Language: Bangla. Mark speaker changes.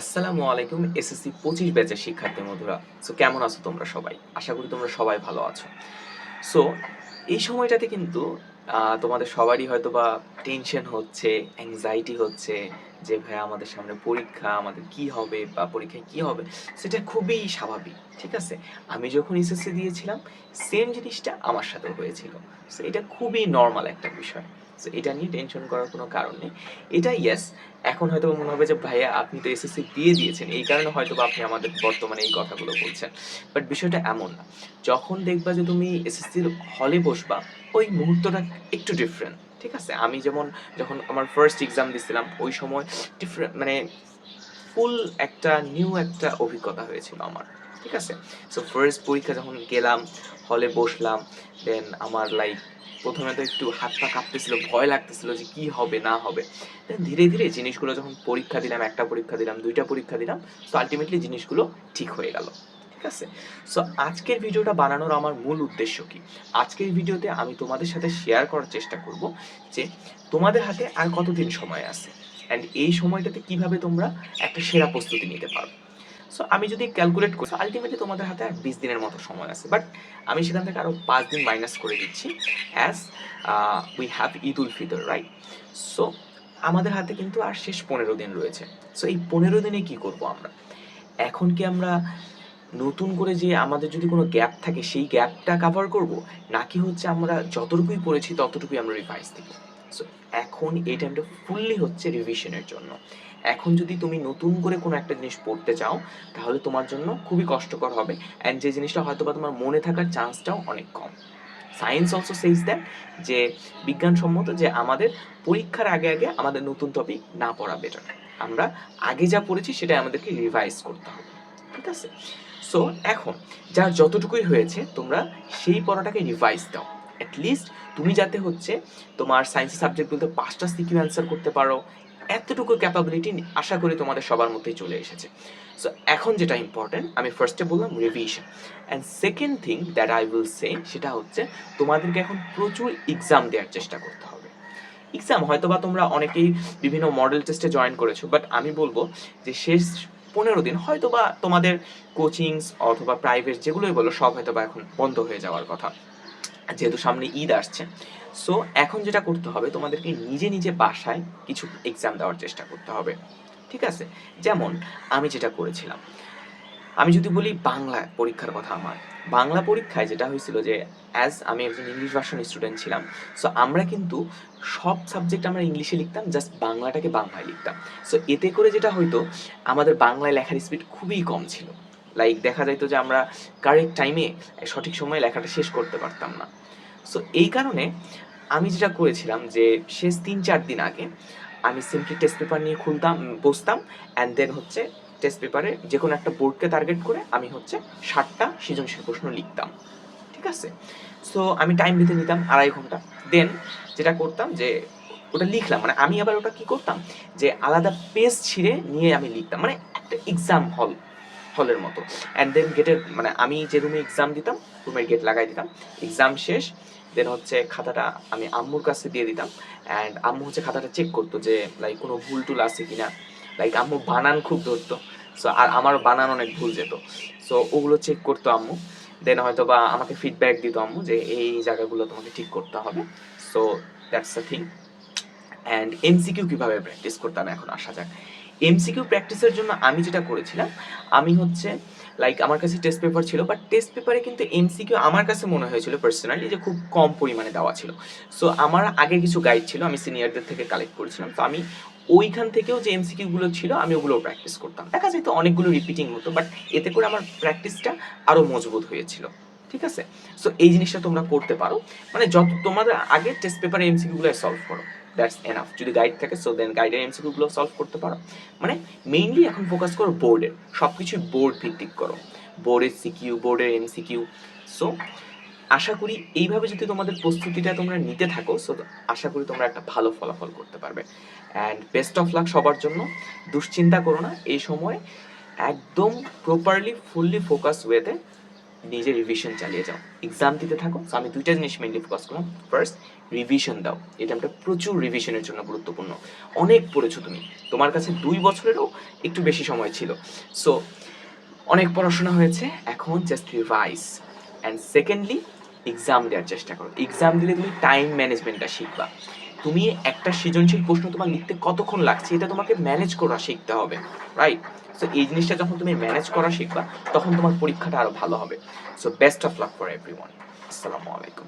Speaker 1: আসসালামু আলাইকুম এসএসসি পঁচিশ ব্যাচের শিক্ষার্থী মধুরা সো কেমন আছো তোমরা সবাই? আশা করি তোমরা সবাই ভালো আছো। সো এই সময়টাতে কিন্তু তোমাদের সবারই হয়তো বা টেনশন হচ্ছে অ্যাংজাইটি হচ্ছে যে ভাই আমাদের সামনে পরীক্ষা, আমাদের কি হবে বা পরীক্ষায় কি হবে? সেটা খুবই স্বাভাবিক, ঠিক আছে? আমি যখন এসএসসি দিয়েছিলাম সেম জিনিসটা আমার সাথেও হয়েছিল। সো এটা খুবই নর্মাল একটা বিষয়। সো এটা নিয়ে টেনশন করার কোনো কারণ নেই। এটা ইয়েস এখন হয়তো মনে হবে যে, ভাইয়া, আপনি তো এসএসসি দিয়ে দিয়েছেন। এই কারণে হয়তো বা আপনি আমাদের বর্তমানে এই কথাগুলো বলছেন। বাট বিষয়টা এমন না। যখন দেখবা যে, তুমি এসএসসির হলে বসবা, ওই মুহূর্তটা একটু ডিফারেন্ট ঠিক আছে? আমি যেমন যখন আমার ফার্স্ট এক্সাম দিছিলাম, ওই সময় ডিফারেন্ট মানে ফুল একটা নিউ একটা অভিজ্ঞতা হয়েছিল আমার, ঠিক আছে? সো ফার্স্ট পরীক্ষা যখন গেলাম হলে বসলাম দেন আমার লাইক প্রথমে তো একটু হাত পা কাঁপতেছিল, ভয় লাগতেছিল যে কি হবে, না হবে। ধীরে ধীরে জিনিসগুলো যখন পরীক্ষা দিলাম, একটা পরীক্ষা দিলাম, দুইটা পরীক্ষা দিলাম, তো আলটিমেটলি জিনিসগুলো ঠিক হয়ে গেল। ঠিক আছে? সো আজকের ভিডিওটা বানানোর আমার মূল উদ্দেশ্য কি? আজকের ভিডিওতে আমি তোমাদের সাথে শেয়ার করার চেষ্টা করব যে তোমাদের হাতে আর কতদিন সময় আছে? অ্যান্ড এই সময়টাতে কীভাবে তোমরা একটা সেরা প্রস্তুতি নিতে পারো? সো আমি যদি ক্যালকুলেট করি আলটিমেটলি তোমাদের হাতে আর বিশ দিনের মতো সময় আছে। বাট আমি সেখান থেকে আরও পাঁচ দিন মাইনাস করে দিচ্ছি as we have Eid ul Fitr right so আমাদের হাতে কিন্তু আর শেষ পনেরো দিন রয়েছে। সো এই পনেরো দিনে কি করব আমরা? এখন কি আমরা নতুন করে যে আমাদের যদি কোনো গ্যাপ থাকে, সেই গ্যাপটা কাভার করব? নাকি হচ্ছে আমরা যতটুকুই পড়েছি, ততটুকুই আমরা রিভাইজ দিব? সো এখন এই টাইমটা ফুললি হচ্ছে রিভিশনের জন্য। এখন যদি তুমি নতুন করে কোনো একটা জিনিস পড়তে চাও, তাহলে তোমার জন্য খুবই কষ্টকর হবে। অ্যান্ড যে জিনিসটা হয়তো বা তোমার মনে থাকার চান্সটাও অনেক কম। সায়েন্স অলসো সেইজ দ্যাট যে বিজ্ঞানসম্মত যে আমাদের পরীক্ষার আগে আগে আমাদের নতুন টপিক না পড়া বেটার আমরা আগে যা পড়েছি সেটা আমাদেরকে রিভাইজ করতে হবে। ঠিক আছে? সো এখন যার যতটুকুই হয়েছে, তোমরা সেই পড়াটাকে রিভাইজ দাও। অ্যাটলিস্ট তুমি যাতে হচ্ছে তোমার সায়েন্সের সাবজেক্টগুলোতে পাঁচটা সিকিউ অ্যান্সার করতে পারো, এতটুকু ক্যাপাবিলিটি আশা করি তোমাদের সবার মধ্যেই চলে এসেছে। সো এখন যেটা ইম্পর্টেন্ট আমি ফার্স্টে বললাম revision and second thing that I will say সেটা হচ্ছে তোমাদেরকে এখন প্রচুর এক্সাম দেওয়ার চেষ্টা করতে হবে। এক্সাম হয়তো বা তোমরা অনেকেই বিভিন্ন মডেল টেস্টে জয়েন করেছ বাট আমি বলব যে শেষ পনেরো দিন। হয়তো বা তোমাদের কোচিংস অথবা প্রাইভেট যেগুলোই বলো, সব হয়তো বা এখন বন্ধ হয়ে যাওয়ার কথা। যেহেতু সামনে ঈদ আসছে। সো এখন যেটা করতে হবে, তোমাদেরকে নিজে নিজে বাসায় কিছু এক্সাম দেওয়ার চেষ্টা করতে হবে। ঠিক আছে? যেমন, আমি যেটা করেছিলাম। আমি যদি বলি বাংলা পরীক্ষার কথা আমার, বাংলা পরীক্ষায় যেটা হয়েছিল যে অ্যাজ আমি একজন ইংলিশ ভার্সন স্টুডেন্ট ছিলাম সো আমরা কিন্তু সব সাবজেক্ট আমরা ইংলিশে লিখতাম জাস্ট বাংলাটাকে বাংলায় লিখতাম। সো এতে করে যেটা হয়তো আমাদের বাংলায় লেখার স্পিড খুবই কম ছিল। লাইক দেখা যাইতো যে আমরা কারেক্ট টাইমে সঠিক সময়ে লেখাটা শেষ করতে পারতাম না। সো এই কারণে আমি যেটা করেছিলাম যে, শেষ তিন চার দিন আগে, আমি সিম্পলি টেস্ট পেপার নিয়ে খুলতাম, বসতাম অ্যান্ড দেন হচ্ছে টেস্ট পেপারে যে কোনো একটা বোর্ডকে টার্গেট করে আমি হচ্ছে ষাটটা সৃজনশীল প্রশ্ন লিখতাম। ঠিক আছে? সো আমি টাইম দিতে নিতাম আড়াই ঘণ্টা। দেন যেটা করতাম যে, ওটা লিখলাম। মানে আমি আবার ওটা কি করতাম? যে, আলাদা পেজ ছিঁড়ে নিয়ে আমি লিখতাম। মানে একটা এক্সাম হল হলের মতো। অ্যান্ড দেন গেটের মানে আমি যে রুমে এক্সাম দিতাম রুমের গেট লাগাই দিতাম। এক্সাম শেষ দেন হচ্ছে খাতাটা আমি আম্মুর কাছে দিয়ে দিতাম। অ্যান্ড আম্মু হচ্ছে খাতাটা চেক করতো যে লাইক কোনো ভুল টুল আছে কিনা। লাইক আম্মু বানান খুব ধরতো। সো আর আমার বানান অনেক ভুল যেত। সো ওগুলো চেক করতো আম্মু। দেন হয়তো বা আমাকে ফিডব্যাক দিত আম্মু যে, এই জায়গাগুলো তোমাকে ঠিক করতে হবে। So that's the thing and MCQ কীভাবে প্র্যাকটিস করতাম এখন? আসা যাক। এমসিকিউ প্র্যাকটিসের জন্য আমি যেটা করেছিলাম, আমি হচ্ছে লাইক আমার কাছে টেস্ট পেপার ছিল বাট টেস্ট পেপারে কিন্তু এমসিকিউ আমার কাছে মনে হয়েছিল পার্সোনালি যে খুব কম পরিমাণে দেওয়া ছিল। সো আমার আগে কিছু গাইড ছিল, আমি সিনিয়রদের থেকে কালেক্ট করেছিলাম। তো আমি ওইখান থেকেও যে এমসিকিউ গুলো ছিল, আমি ওগুলো প্র্যাকটিস করতাম। দেখা যেত অনেকগুলো রিপিটিং হতো বাট এতে করে আমার প্র্যাকটিসটা আরও মজবুত হয়েছিল। ঠিক আছে? সো এই জিনিসটা তোমরা করতে পারো। মানে যত তোমাদের আগে টেস্ট পেপারে এমসিকিউ গুলো সলভ করো। দ্যাটস এনাফ যদি গাইড থাকে সো দেন গাইডের এমসিকিউ গুলো সলভ করতে পারো। মানে মেইনলি এখন ফোকাস করো বোর্ডের সব কিছুই বোর্ড ভিত্তিক করো। বোর্ডের সিকিউ বোর্ডের এমসিকিউ সো আশা করি এইভাবে যদি তোমাদের প্রস্তুতিটা তোমরা নিতে থাকো সো আশা করি তোমরা একটা ভালো ফলাফল করতে পারবে। অ্যান্ড বেস্ট অফ লাক সবার জন্য। দুশ্চিন্তা করো না, এই সময় একদম প্রপারলি ফুললি ফোকাস ওয়েতে নিজে রিভিশন চালিয়ে যাও। এক্সাম দিতে থাকো আমি দুইটা জিনিস মেনলি ফোকাস করলাম। ফার্স্ট রিভিশন দাও। এটা প্রচুর রিভিশনের জন্য গুরুত্বপূর্ণ। অনেক পড়েছো তুমি। তোমার কাছে দুই বছরেরও একটু বেশি সময় ছিল। সো অনেক পড়াশোনা হয়েছে, এখন just revise and secondly exam দেওয়ার চেষ্টা করো। এক্সাম দিলে তুমি টাইম ম্যানেজমেন্টটা শিখবা। তুমি একটা সৃজনশীল প্রশ্ন তোমার লিখতে কতক্ষণ লাগছে, এটা তোমাকে ম্যানেজ করা শিখতে হবে রাইট সো এই জিনিসটা যখন তুমি ম্যানেজ করা শিখবা, তখন তোমার পরীক্ষাটা আরও ভালো হবে। So best of luck for everyone আসসালামু আলাইকুম।